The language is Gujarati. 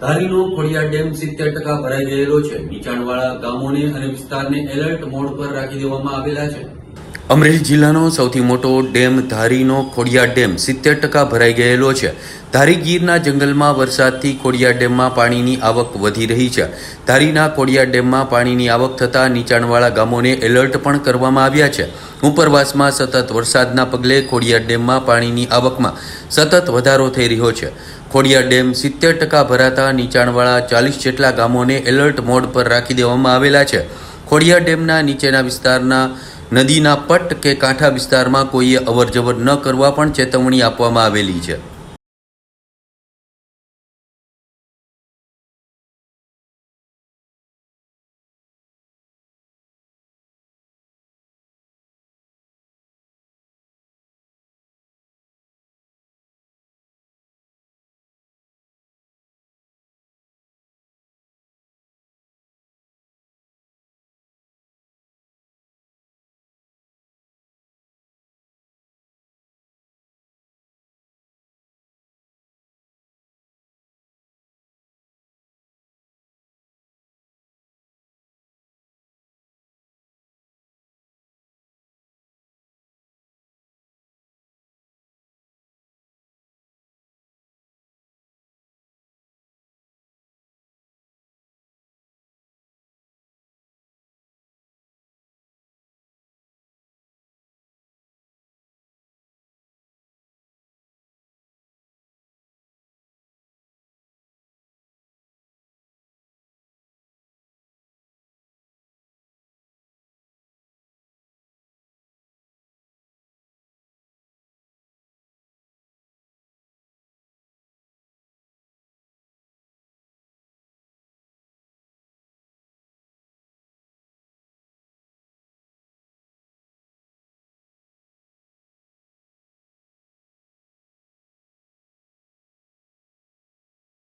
ધારીનો ખોડિયા ડેમ સિત્તેર ટકા ભરાઈ ગયેલો છે. નીચાણવાળા ગામોને અને વિસ્તારને એલર્ટ મોડ પર રાખી દેવામાં આવેલા છે. અમરેલી જિલ્લાનો સૌથી મોટો ડેમ ધારીનો ખોડિયા ડેમ સિત્તેર ટકા ભરાઈ ગયેલો છે. ધારી ગીરના જંગલમાં વરસાદથી ખોડિયા ડેમમાં પાણીની આવક વધી રહી છે. ધારીના ખોડિયા ડેમમાં પાણીની આવક થતાં નીચાણવાળા ગામોને એલર્ટ પણ કરવામાં આવ્યા છે. ઉપરવાસમાં સતત વરસાદના પગલે ખોડિયા ડેમમાં પાણીની આવકમાં સતત વધારો થઈ રહ્યો છે. ખોડિયા ડેમ સિત્તેર ટકા ભરાતા નીચાણવાળા ચાલીસ જેટલા ગામોને એલર્ટ મોડ પર રાખી દેવામાં આવેલા છે. ખોડિયા ડેમના નીચેના વિસ્તારના નદીના પટ કે કાંઠા વિસ્તારમાં કોઈએ અવરજવર ન કરવા પણ ચેતવણી આપવામાં આવેલી છે.